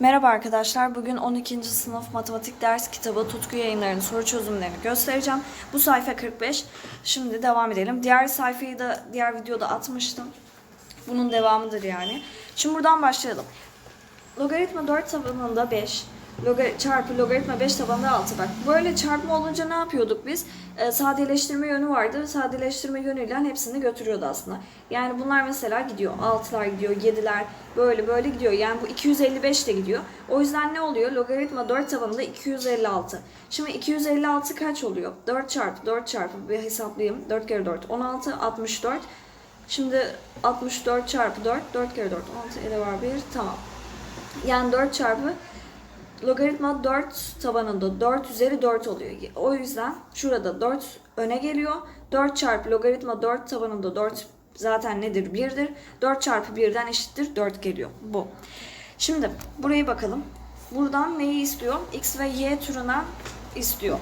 Merhaba arkadaşlar. Bugün 12. sınıf matematik ders kitabı Tutku Yayınları'nın soru çözümlerini göstereceğim. Bu sayfa 45. Şimdi devam edelim. Diğer sayfayı da diğer videoda atmıştım. Bunun devamıdır yani. Şimdi buradan başlayalım. Logaritma 4 tabanında 5 loga- çarpı logaritma 5 tabanında 6 bak. Böyle çarpma olunca ne yapıyorduk biz? Ee, sadeleştirme yönü vardı. Sadeleştirme yönüyle hepsini götürüyordu aslında. Yani bunlar mesela gidiyor. 6'lar gidiyor, 7'ler böyle böyle gidiyor. Yani bu 255 de gidiyor. O yüzden ne oluyor? Logaritma 4 tabanında 256. Şimdi 256 kaç oluyor? 4 çarpı 4 çarpı bir hesaplayayım. 4 kere 4 16 64. Şimdi 64 çarpı 4 4 kere 4 16 ele var 1 tamam. Yani 4 çarpı logaritma 4 tabanında 4 üzeri 4 oluyor. O yüzden şurada 4 öne geliyor. 4 çarpı logaritma 4 tabanında 4 zaten nedir? 1'dir. 4 çarpı 1'den eşittir 4 geliyor. Bu. Şimdi buraya bakalım. Buradan neyi istiyor? X ve Y türünden istiyor.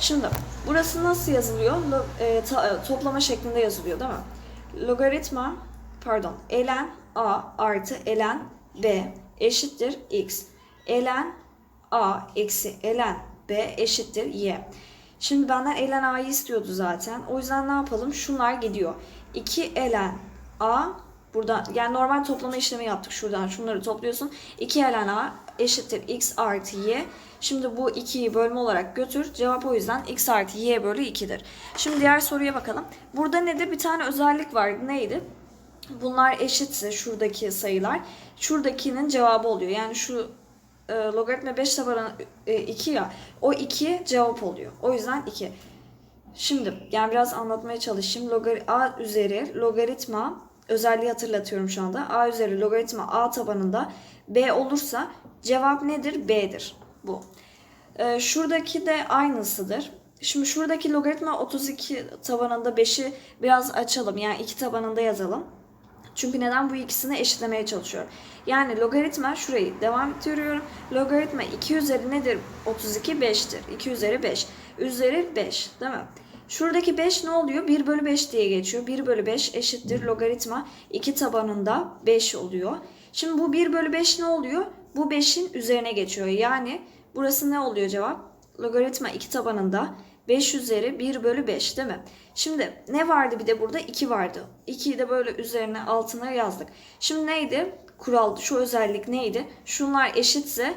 Şimdi burası nasıl yazılıyor? Lo- e, ta- e, toplama şeklinde yazılıyor değil mi? Logaritma pardon ln a artı ln b eşittir x. ln a eksi ln b eşittir y. Şimdi benden ln a'yı istiyordu zaten. O yüzden ne yapalım? Şunlar gidiyor. 2 ln a Burada yani normal toplama işlemi yaptık şuradan. Şunları topluyorsun. 2 ln a eşittir x artı y. Şimdi bu 2'yi bölme olarak götür. Cevap o yüzden x artı y bölü 2'dir. Şimdi diğer soruya bakalım. Burada nedir? Bir tane özellik var. Neydi? Bunlar eşitse şuradaki sayılar. Şuradakinin cevabı oluyor. Yani şu e, logaritma 5 tabanı 2 ya. O 2 cevap oluyor. O yüzden 2. Şimdi yani biraz anlatmaya çalışayım. Logar a üzeri logaritma özelliği hatırlatıyorum şu anda. A üzeri logaritma a tabanında b olursa cevap nedir? B'dir. Bu. Ee, şuradaki de aynısıdır. Şimdi şuradaki logaritma 32 tabanında 5'i biraz açalım. Yani 2 tabanında yazalım. Çünkü neden bu ikisini eşitlemeye çalışıyorum. Yani logaritma şurayı devam ettiriyorum. Logaritma 2 üzeri nedir? 32 5'tir. 2 üzeri 5. Üzeri 5 değil mi? Şuradaki 5 ne oluyor? 1 bölü 5 diye geçiyor. 1 bölü 5 eşittir logaritma 2 tabanında 5 oluyor. Şimdi bu 1 bölü 5 ne oluyor? Bu 5'in üzerine geçiyor. Yani burası ne oluyor cevap? Logaritma 2 tabanında 5 üzeri 1 bölü 5 değil mi? Şimdi ne vardı bir de burada? 2 vardı. 2'yi de böyle üzerine altına yazdık. Şimdi neydi? Kural şu özellik neydi? Şunlar eşitse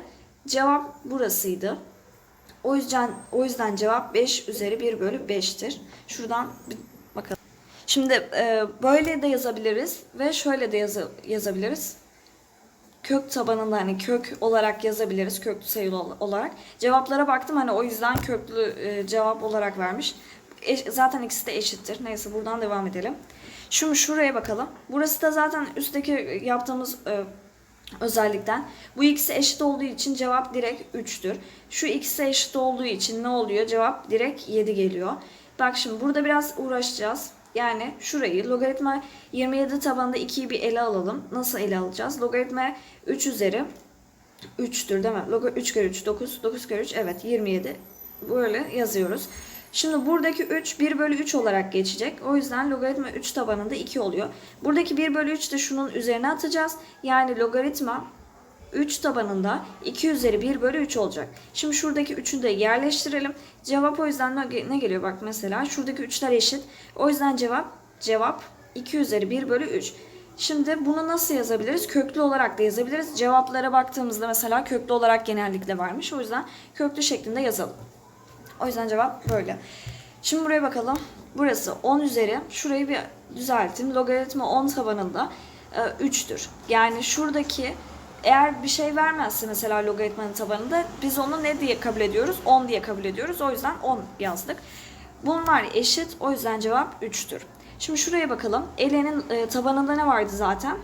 cevap burasıydı. O yüzden o yüzden cevap 5 üzeri 1 bölü 5'tir. Şuradan bakalım. Şimdi böyle de yazabiliriz ve şöyle de yazı, yazabiliriz. Kök tabanında hani kök olarak yazabiliriz. Köklü sayılı ol- olarak. Cevaplara baktım hani o yüzden köklü e, cevap olarak vermiş. E, zaten ikisi de eşittir. Neyse buradan devam edelim. Şimdi şuraya bakalım. Burası da zaten üstteki yaptığımız e, özellikten. Bu ikisi eşit olduğu için cevap direkt 3'tür. Şu ikisi eşit olduğu için ne oluyor? Cevap direkt 7 geliyor. Bak şimdi burada biraz uğraşacağız. Yani şurayı logaritma 27 tabanında 2'yi bir ele alalım. Nasıl ele alacağız? Logaritma 3 üzeri 3'tür değil mi? Logo 3 kere 3 9. 9 kere 3 evet 27. Böyle yazıyoruz. Şimdi buradaki 3 1 bölü 3 olarak geçecek. O yüzden logaritma 3 tabanında 2 oluyor. Buradaki 1 bölü 3 de şunun üzerine atacağız. Yani logaritma 3 tabanında 2 üzeri 1 bölü 3 olacak. Şimdi şuradaki 3'ü de yerleştirelim. Cevap o yüzden ne geliyor? Bak mesela şuradaki 3'ler eşit. O yüzden cevap cevap 2 üzeri 1 bölü 3. Şimdi bunu nasıl yazabiliriz? Köklü olarak da yazabiliriz. Cevaplara baktığımızda mesela köklü olarak genellikle varmış. O yüzden köklü şeklinde yazalım. O yüzden cevap böyle. Şimdi buraya bakalım. Burası 10 üzeri. Şurayı bir düzelteyim. Logaritma 10 tabanında e, 3'tür. Yani şuradaki eğer bir şey vermezse mesela logaritmanın tabanında biz onu ne diye kabul ediyoruz? 10 diye kabul ediyoruz. O yüzden 10 yazdık. Bunlar eşit. O yüzden cevap 3'tür. Şimdi şuraya bakalım. Elenin e, tabanında ne vardı zaten?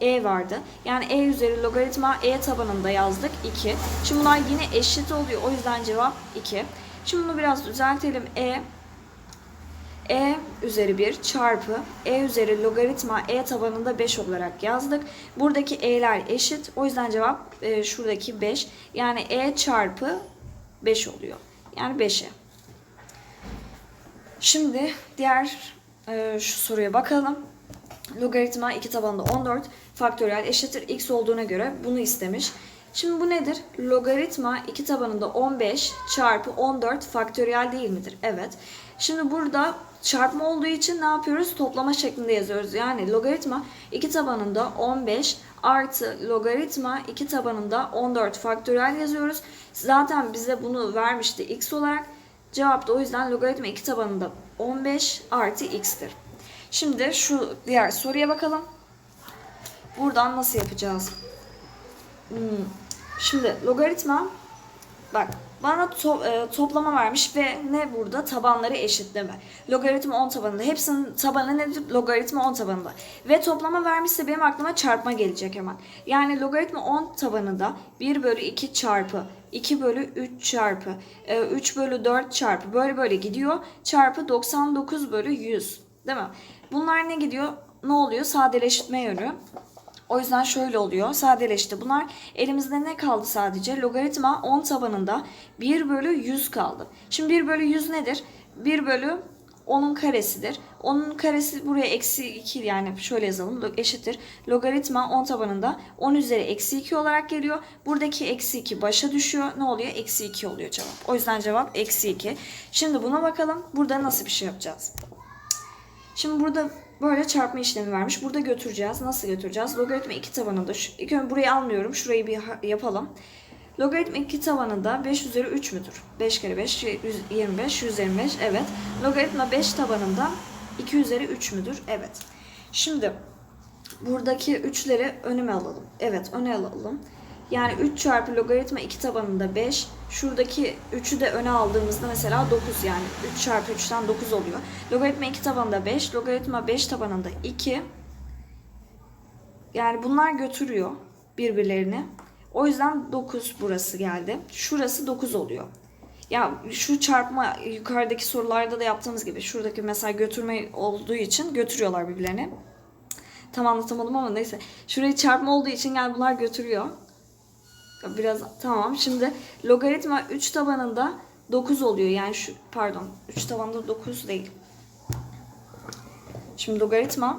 E vardı. Yani E üzeri logaritma E tabanında yazdık 2. Şimdi bunlar yine eşit oluyor. O yüzden cevap 2. Şimdi bunu biraz düzeltelim. E e üzeri 1 çarpı e üzeri logaritma e tabanında 5 olarak yazdık. Buradaki e'ler eşit. O yüzden cevap e, şuradaki 5. Yani e çarpı 5 oluyor. Yani 5'e. Şimdi diğer e, şu soruya bakalım. Logaritma 2 tabanında 14. faktöriyel eşittir x olduğuna göre bunu istemiş. Şimdi bu nedir? Logaritma 2 tabanında 15 çarpı 14 faktöriyel değil midir? Evet. Şimdi burada çarpma olduğu için ne yapıyoruz? Toplama şeklinde yazıyoruz. Yani logaritma 2 tabanında 15 artı logaritma 2 tabanında 14 faktöriyel yazıyoruz. Zaten bize bunu vermişti x olarak. Cevap da o yüzden logaritma 2 tabanında 15 artı x'tir. Şimdi şu diğer soruya bakalım. Buradan nasıl yapacağız? Hmm. Şimdi logaritma bak bana to- e, toplama vermiş ve ne burada? Tabanları eşitleme. Logaritma 10 tabanında. Hepsinin tabanı nedir? Logaritma 10 tabanında. Ve toplama vermişse benim aklıma çarpma gelecek hemen. Yani logaritma 10 tabanında 1 bölü 2 çarpı 2 bölü 3 çarpı e, 3 bölü 4 çarpı böyle böyle gidiyor. Çarpı 99 bölü 100. Değil mi? Bunlar ne gidiyor? Ne oluyor? Sadeleştirme yönü. O yüzden şöyle oluyor. Sadeleşti. Bunlar elimizde ne kaldı sadece? Logaritma 10 tabanında 1 bölü 100 kaldı. Şimdi 1 bölü 100 nedir? 1 bölü 10'un karesidir. 10'un karesi buraya eksi 2 yani şöyle yazalım eşittir. Logaritma 10 tabanında 10 üzeri eksi 2 olarak geliyor. Buradaki eksi 2 başa düşüyor. Ne oluyor? Eksi 2 oluyor cevap. O yüzden cevap eksi 2. Şimdi buna bakalım. Burada nasıl bir şey yapacağız? Şimdi burada böyle çarpma işlemi vermiş. Burada götüreceğiz. Nasıl götüreceğiz? Logaritma 2 tabanında. Şu, ilk önce burayı almıyorum. Şurayı bir yapalım. Logaritma 2 tabanında 5 üzeri 3 müdür? 5 kere 5 100 25 125 evet. Logaritma 5 tabanında 2 üzeri 3 müdür? Evet. Şimdi buradaki 3'leri önüme alalım. Evet öne alalım. Yani 3 çarpı logaritma 2 tabanında 5. Şuradaki 3'ü de öne aldığımızda mesela 9 yani 3 çarpı 3'ten 9 oluyor. Logaritma 2 tabanında 5. Logaritma 5 tabanında 2. Yani bunlar götürüyor birbirlerini. O yüzden 9 burası geldi. Şurası 9 oluyor. Ya şu çarpma yukarıdaki sorularda da yaptığımız gibi şuradaki mesela götürme olduğu için götürüyorlar birbirlerini. Tam anlatamadım ama neyse. Şurayı çarpma olduğu için yani bunlar götürüyor. Biraz tamam. Şimdi logaritma 3 tabanında 9 oluyor. Yani şu pardon 3 tabanında 9 değil. Şimdi logaritma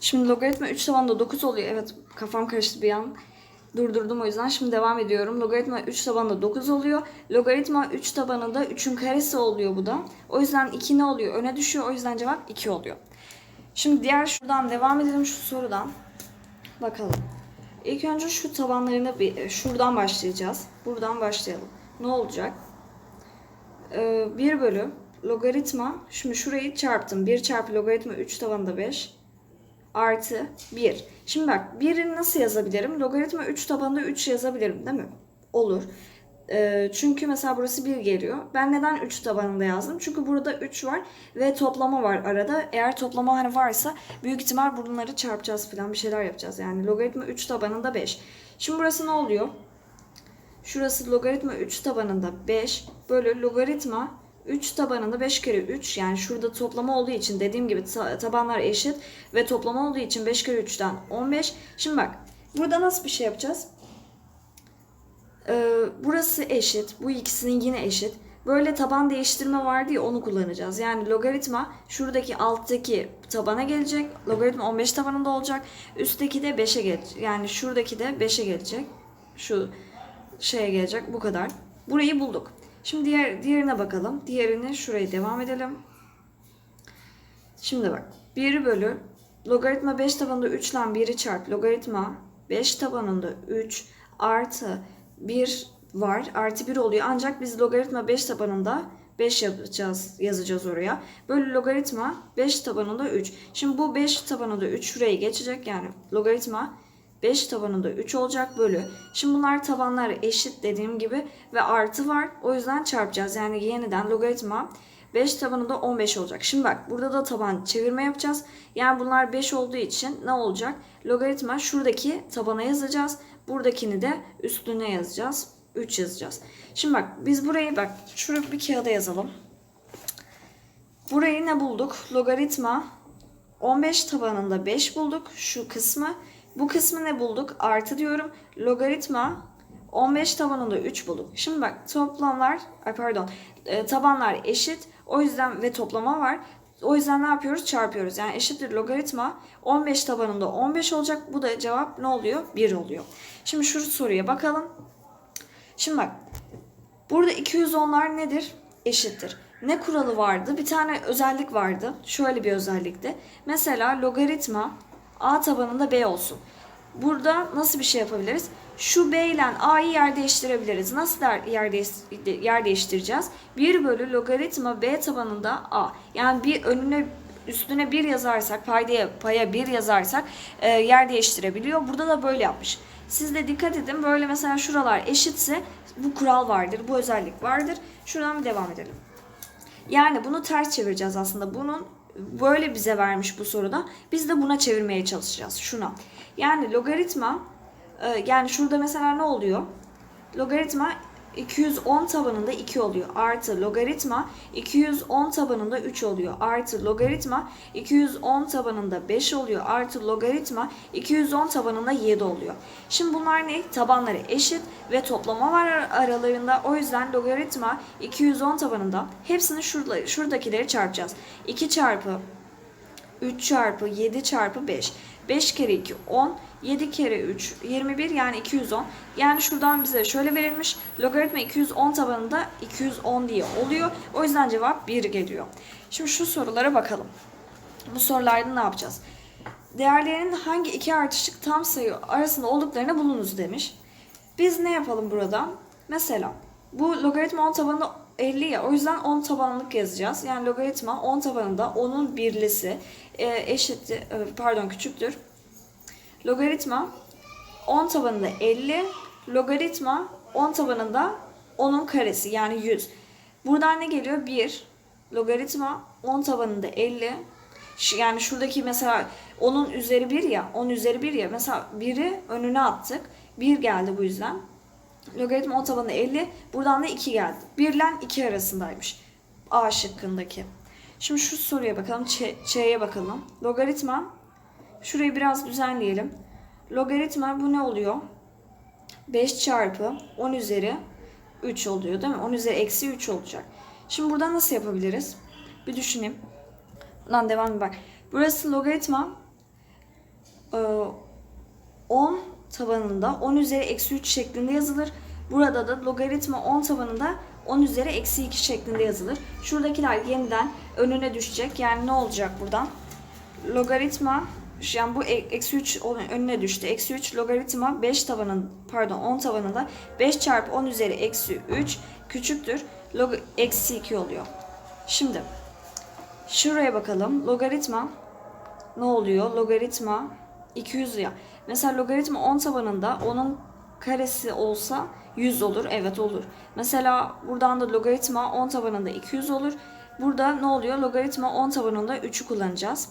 Şimdi logaritma 3 tabanında 9 oluyor. Evet kafam karıştı bir an. Durdurdum o yüzden. Şimdi devam ediyorum. Logaritma 3 tabanında 9 oluyor. Logaritma 3 tabanında 3'ün karesi oluyor bu da. O yüzden 2 ne oluyor? Öne düşüyor. O yüzden cevap 2 oluyor. Şimdi diğer şuradan devam edelim şu sorudan. Bakalım. İlk önce şu tabanlarını bir şuradan başlayacağız. Buradan başlayalım. Ne olacak? Ee, 1 bölü logaritma. Şimdi şurayı çarptım. 1 çarpı logaritma 3 tabanında 5 artı 1. Şimdi bak 1'i nasıl yazabilirim? Logaritma 3 tabanında 3 yazabilirim değil mi? Olur. Çünkü mesela burası 1 geliyor. Ben neden 3 tabanında yazdım? Çünkü burada 3 var ve toplama var arada. Eğer toplama hani varsa büyük ihtimal bunları çarpacağız falan bir şeyler yapacağız. Yani logaritma 3 tabanında 5. Şimdi burası ne oluyor? Şurası logaritma 3 tabanında 5 bölü logaritma 3 tabanında 5 kere 3 yani şurada toplama olduğu için dediğim gibi ta- tabanlar eşit ve toplama olduğu için 5 kere 3'ten 15. Şimdi bak burada nasıl bir şey yapacağız? Ee, burası eşit. Bu ikisinin yine eşit. Böyle taban değiştirme vardı ya onu kullanacağız. Yani logaritma şuradaki alttaki tabana gelecek. Logaritma 15 tabanında olacak. Üstteki de 5'e gelecek. Yani şuradaki de 5'e gelecek. Şu şeye gelecek. Bu kadar. Burayı bulduk. Şimdi diğer diğerine bakalım. Diğerini şuraya devam edelim. Şimdi bak. 1 bölü logaritma 5 tabanında 3 ile 1'i çarp. Logaritma 5 tabanında 3 artı 1 var. Artı 1 oluyor. Ancak biz logaritma 5 tabanında 5 yapacağız, yazacağız oraya. Böyle logaritma 5 tabanında 3. Şimdi bu 5 tabanında 3 şuraya geçecek. Yani logaritma 5 tabanında 3 olacak bölü. Şimdi bunlar tabanlar eşit dediğim gibi ve artı var. O yüzden çarpacağız. Yani yeniden logaritma 5 tabanında 15 olacak. Şimdi bak burada da taban çevirme yapacağız. Yani bunlar 5 olduğu için ne olacak? Logaritma şuradaki tabana yazacağız. Buradakini de üstüne yazacağız. 3 yazacağız. Şimdi bak biz burayı bak şuraya bir kağıda yazalım. Burayı ne bulduk? Logaritma 15 tabanında 5 bulduk şu kısmı. Bu kısmı ne bulduk? Artı diyorum. Logaritma 15 tabanında 3 bulduk. Şimdi bak toplamlar, pardon, e, tabanlar eşit. O yüzden ve toplama var. O yüzden ne yapıyoruz? Çarpıyoruz. Yani eşittir logaritma 15 tabanında 15 olacak. Bu da cevap ne oluyor? 1 oluyor. Şimdi şu soruya bakalım. Şimdi bak. Burada 210'lar nedir? Eşittir. Ne kuralı vardı? Bir tane özellik vardı. Şöyle bir özellikti. Mesela logaritma a tabanında b olsun. Burada nasıl bir şey yapabiliriz? Şu b ile a'yı yer değiştirebiliriz. Nasıl yer, değiş- yer değiştireceğiz? 1 bölü logaritma b tabanında a. Yani bir önüne üstüne 1 yazarsak, paydaya paya 1 yazarsak e, yer değiştirebiliyor. Burada da böyle yapmış. Siz de dikkat edin. Böyle mesela şuralar eşitse bu kural vardır, bu özellik vardır. Şuradan bir devam edelim. Yani bunu ters çevireceğiz aslında. Bunun böyle bize vermiş bu soruda. Biz de buna çevirmeye çalışacağız. Şuna. Yani logaritma e, yani şurada mesela ne oluyor? Logaritma 210 tabanında 2 oluyor. Artı logaritma 210 tabanında 3 oluyor. Artı logaritma 210 tabanında 5 oluyor. Artı logaritma 210 tabanında 7 oluyor. Şimdi bunlar ne? Tabanları eşit ve toplama var ar- aralarında. O yüzden logaritma 210 tabanında hepsini şurada, şuradakileri çarpacağız. 2 çarpı 3 çarpı 7 çarpı 5. 5 kere 2 10. 7 kere 3 21 yani 210. Yani şuradan bize şöyle verilmiş. Logaritma 210 tabanında 210 diye oluyor. O yüzden cevap 1 geliyor. Şimdi şu sorulara bakalım. Bu sorularda ne yapacağız? Değerlerinin hangi iki artışık tam sayı arasında olduklarını bulunuz demiş. Biz ne yapalım burada? Mesela bu logaritma 10 tabanında 50 ya o yüzden 10 tabanlık yazacağız. Yani logaritma 10 tabanında 10'un birlisi e, eşit e, pardon küçüktür. Logaritma 10 tabanında 50, logaritma 10 tabanında 10'un karesi yani 100. Buradan ne geliyor? 1. Logaritma 10 tabanında 50. Şu- Yani şuradaki mesela 10'un üzeri 1 ya, 10 üzeri 1 ya. Mesela 1'i önüne attık. 1 geldi bu yüzden. Logaritma 10 tabanında 50. Buradan da 2 geldi. 1 ile 2 arasındaymış. A şıkkındaki. Şimdi şu soruya bakalım. Ç'ye bakalım. Logaritma Şurayı biraz düzenleyelim. Logaritma bu ne oluyor? 5 çarpı 10 üzeri 3 oluyor değil mi? 10 üzeri eksi 3 olacak. Şimdi burada nasıl yapabiliriz? Bir düşüneyim. Lan devam bak. Burası logaritma e, 10 tabanında 10 üzeri eksi 3 şeklinde yazılır. Burada da logaritma 10 tabanında 10 üzeri eksi 2 şeklinde yazılır. Şuradakiler yeniden önüne düşecek. Yani ne olacak buradan? Logaritma yani bu e- eksi 3 onun önüne düştü. Eksi 3 logaritma 5 tabanın pardon 10 tabanında 5 çarpı 10 üzeri eksi 3 küçüktür. Log eksi 2 oluyor. Şimdi şuraya bakalım. Logaritma ne oluyor? Logaritma 200 ya. Mesela logaritma 10 tabanında onun karesi olsa 100 olur. Evet olur. Mesela buradan da logaritma 10 tabanında 200 olur. Burada ne oluyor? Logaritma 10 tabanında 3'ü kullanacağız.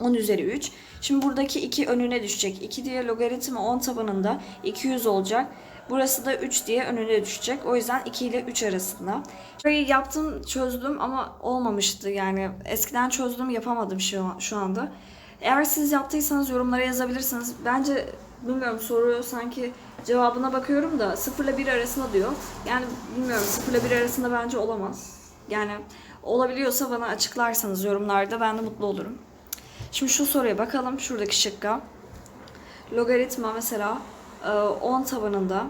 10 üzeri 3. Şimdi buradaki 2 önüne düşecek. 2 diye logaritma 10 tabanında 200 olacak. Burası da 3 diye önüne düşecek. O yüzden 2 ile 3 arasında. Burayı yaptım, çözdüm ama olmamıştı. Yani eskiden çözdüm, yapamadım şu, şu anda. Eğer siz yaptıysanız yorumlara yazabilirsiniz. Bence bilmiyorum soru sanki cevabına bakıyorum da 0 ile 1 arasında diyor. Yani bilmiyorum 0 ile 1 arasında bence olamaz. Yani olabiliyorsa bana açıklarsanız yorumlarda ben de mutlu olurum. Şimdi şu soruya bakalım. Şuradaki şıkka. Logaritma mesela e, 10 tabanında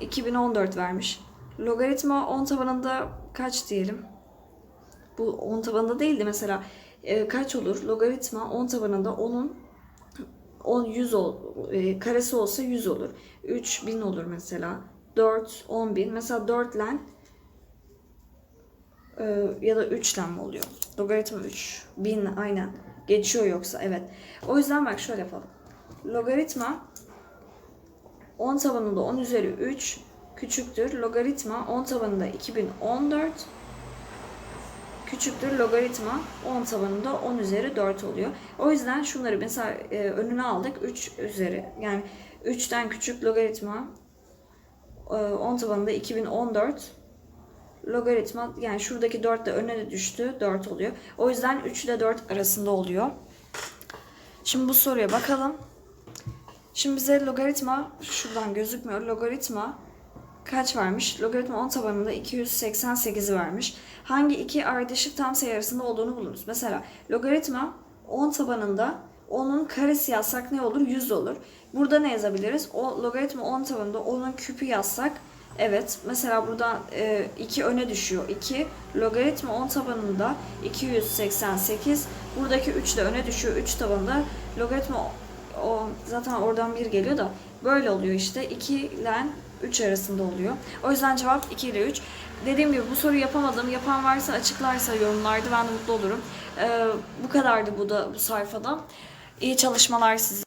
2014 vermiş. Logaritma 10 tabanında kaç diyelim? Bu 10 tabanında değildi mesela. E, kaç olur? Logaritma 10 tabanında 10'un 10 100 ol, e, karesi olsa 100 olur. 3000 olur mesela. 4 10000. Mesela 4 ile ee, ya da 3 mi oluyor? Logaritma 3. 1000 aynen. Geçiyor yoksa evet. O yüzden bak şöyle yapalım. Logaritma 10 tabanında 10 üzeri 3 küçüktür. Logaritma 10 tabanında 2014 küçüktür. Logaritma 10 tabanında 10 üzeri 4 oluyor. O yüzden şunları mesela e, önüne aldık. 3 üzeri yani 3'ten küçük logaritma e, 10 tabanında 2014 logaritma yani şuradaki 4 de önüne de düştü 4 oluyor. O yüzden 3 ile 4 arasında oluyor. Şimdi bu soruya bakalım. Şimdi bize logaritma şuradan gözükmüyor. Logaritma kaç vermiş? Logaritma 10 tabanında 288'i vermiş. Hangi iki ardışık tam sayı arasında olduğunu bulunuz. Mesela logaritma 10 tabanında 10'un karesi yazsak ne olur? 100 olur. Burada ne yazabiliriz? O logaritma 10 tabanında 10'un küpü yazsak Evet, mesela burada 2 öne düşüyor. 2 logaritma 10 tabanında 288. Buradaki 3 de öne düşüyor. 3 tabanında logaritma o zaten oradan 1 geliyor da böyle oluyor işte. 2 ile 3 arasında oluyor. O yüzden cevap 2 ile 3. Dediğim gibi bu soruyu yapamadım. Yapan varsa açıklarsa yorumlarda ben de mutlu olurum. Ee, bu kadardı bu da bu sayfada. İyi çalışmalar size.